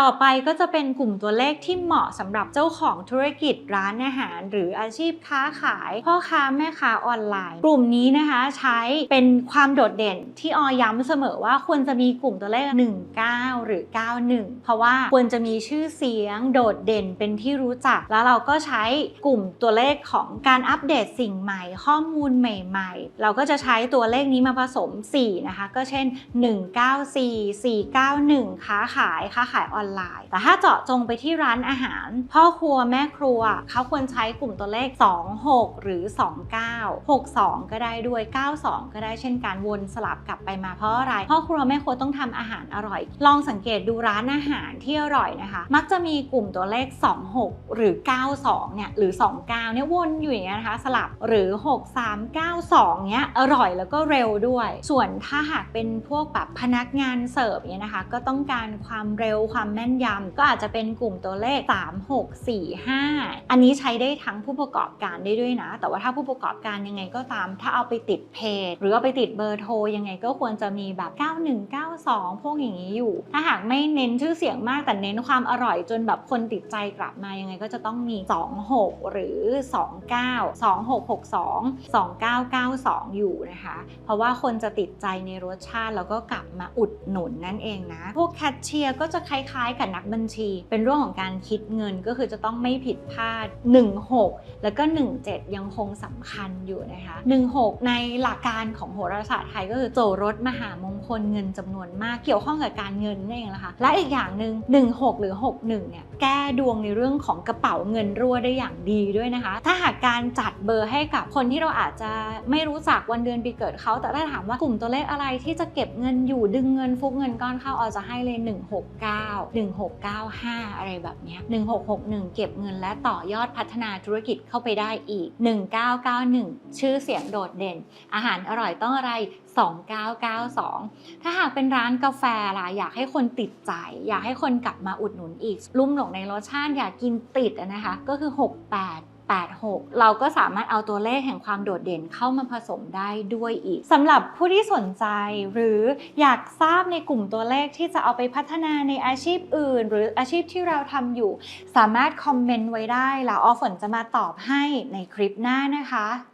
ต่อไปก็จะเป็นกลุ่มตัวเลขที่เหมาะสำหรับเจ้าของธุรกิจร้านอาหาร หรืออาชีพค้าขาย พ่อค้าแม่ค้าออนไลน์ กลุ่มนี้นะคะใช้เป็นความโดดเด่นที่ออย้ำเสมอว่าควรจะมีกลุ่มตัวเลข 19 หรือ 91 เพราะว่าควรจะมีชื่อเสียงโดดเด่นเป็นที่รู้จัก แล้วเราก็ใช้กลุ่มตัวเลขของการอัปเดตสิ่งใหม่ ข้อมูลใหม่ ๆ เราก็จะใช้ตัวเลขนี้มาผสม 4 นะคะ ก็เช่น 194 491 ค้าขายค้าขายออนไลน์ แต่ถ้าเจาะจงไปที่ร้านอาหาร พ่อครัวแม่ครัวเขาควรใช้กลุ่มตัวเลข 26 หรือ 29 62 ก็ได้ด้วย 92 ก็ได้เช่นการวนสลับกลับไปมาเพราะอะไรพ่อครัวแม่ครัวต้องทำอาหารอร่อย ลองสังเกตดูร้านอาหารที่อร่อยนะคะ มักจะมีกลุ่มตัวเลข 26 หรือ 92 เนี่ยหรือ 29 เนี่ยวนอยู่อย่างเงี้ยนะคะสลับหรือ 6392 เนี้ยอร่อยแล้วก็เร็วด้วย ส่วนถ้าหากเป็นพวกแบบพนักงานเสิร์ฟเนี่ยนะคะ ก็ต้องการความเร็วความแม่นยำก็อาจจะเป็นกลุ่มตัวเลข 3645 อันนี้ใช้ได้ทั้งผู้ประกอบการได้ด้วยนะ แต่ว่าถ้าผู้ประกอบการยังไงก็ตาม ถ้าเอาไปติดเพจ หรือเอาไปติดเบอร์โทรยังไงก็ควรจะมีแบบ 9192 พวกอย่างนี้อยู่ ถ้าหากไม่เน้นชื่อเสียงมากแต่เน้นความอร่อยจนแบบคนติดใจกลับมายังไงก็จะต้องมี 26 หรือ 29 2662 2992 อยู่นะคะ เพราะว่าคนจะติดใจในรสชาติแล้วก็กลับมาอุดหนุนนั่นเองนะ พวกแคชเชียร์ก็จะคล้ายๆ กับนักบัญชี เป็นเรื่องของการคิดเงินก็คือจะต้องไม่ผิดพลาด 16 แล้วก็ 17 ยังคงสำคัญอยู่นะคะ 16 ในหลักการของโหราศาสตร์ไทยก็คือโจรสมหามงคลเงินจำนวนมากเกี่ยวข้องกับการเงินนั่นเองนะคะและอีกอย่างหนึ่ง16 หรือ 61 เนี่ยแก้ดวงในเรื่องของกระเป๋าเงินรั่วได้อย่างดีด้วยนะคะ ถ้าหากการจัดเบอร์ให้กับคนที่เราอาจจะไม่รู้จักวันเดือนปีเกิดเขา แต่ถ้าถามว่ากลุ่มตัวเลขอะไรที่จะเก็บเงินอยู่ดึงเงินฟุกเงินก้อนเข้าเอาจะให้เลย 169 1695 อะไรแบบนี้ 1661 เก็บเงินและต่อยอดพัฒนาธุรกิจเข้าไปได้อีก 1991 ชื่อเสียงโดดเด่น อาหารอร่อยต้องอะไร 2992 ถ้าหากเป็นร้านกาแฟล่ะอยากให้คนติดใจ อยากให้คนกลับมาอุดหนุนอีก ลุ่มหลงในรสชาติอยากกินติดนะคะ ก็คือ 68 86 เราก็สามารถเอาตัวเลขแห่งความโดดเด่นเข้ามาผสมได้ด้วยอีกสำหรับผู้ที่สนใจหรืออยากทราบในกลุ่มตัวเลขที่จะเอาไปพัฒนาในอาชีพอื่น หรืออาชีพที่เราทำอยู่ สามารถคอมเมนต์ไว้ได้แล้วออฝนจะมาตอบให้ในคลิปหน้านะคะ